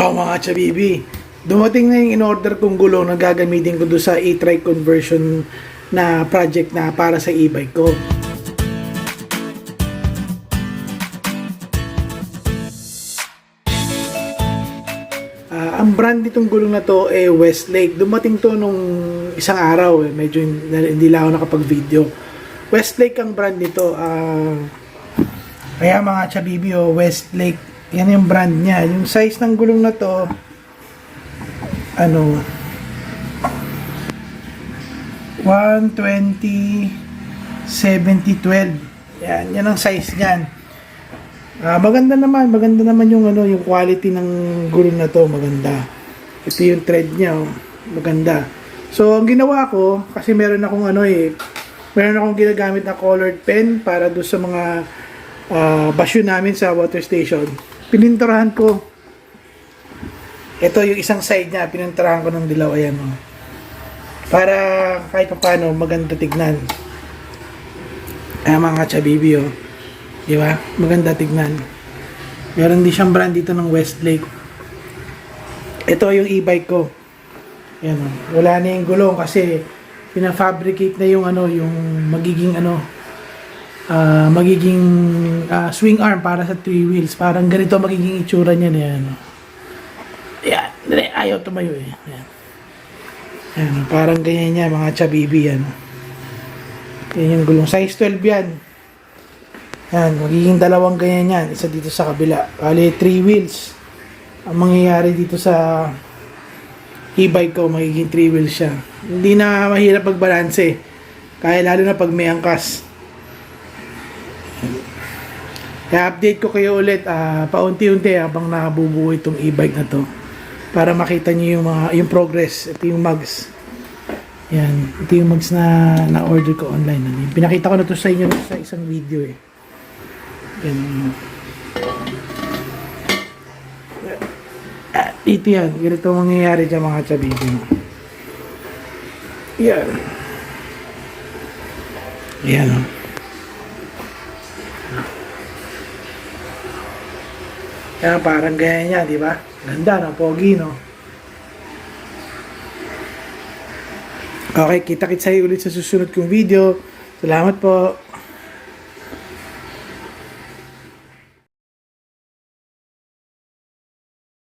Oh mga chabibi, dumating na yung in-order kong gulong na gagamitin ko doon sa e-trike conversion na project na para sa e-bike ko. Ah, ang brand nitong gulong na to eh Westlake. Dumating to nung isang araw eh. Medyo hin- hindi lang ako nakapag-video. Westlake ang brand nito. Ah, kaya mga chabibi oh, Westlake. Yan yung brand niya. Yung size ng gulong na to ano 120 70 12. Yan, yan ang size niyan. Ah, maganda naman, maganda naman yung ano, yung quality ng gulong na to, maganda. Ito yung thread niya, oh. maganda. So, ang ginawa ko, kasi meron akong ano eh, meron akong ginagamit na colored pen para do sa mga ah, basyo namin sa water station. Pininturahan ko. Ito yung isang side niya, pininturahan ko ng dilaw, ayan oh. Para kahit pa paano, maganda tignan. Ayan mga chabibi oh. Di ba? Maganda tignan. Meron din siyang brand dito ng Westlake. Ito yung e-bike ko. Yan oh. Wala na yung gulong kasi pina-fabricate na yung ano, yung magiging ano, ah, magiging ah, swing arm para sa three wheels. Parang ganito magiging itsura niya na yan. Yan. Ayaw tumayo eh. Yan. Yan. Parang ganyan niya mga chabibi yan. Yan yung gulong. Size 12 yan. Yan, magiging dalawang ganyan yan. Isa dito sa kabila. Bali, three wheels. Ang mangyayari dito sa e-bike ko, magiging three wheels siya. Hindi na mahirap magbalanse. Kaya lalo na pag may angkas. Kaya update ko kayo ulit ah, paunti-unti habang nakabubuo itong e-bike na to para makita niyo yung mga yung progress ito yung mugs. Yan ito yung mugs na na-order ko online ano, pinakita ko na to sa inyo sa isang video eh. Yan. Ah, ito yan. Ganito ang mangyayari dyan mga chabibi yan. Yan oh. Kaya parang ganyan niya, di ba? Ganda, no? Pogi, no? Okay, kita-kits sa'yo ulit sa susunod kong video. Salamat po.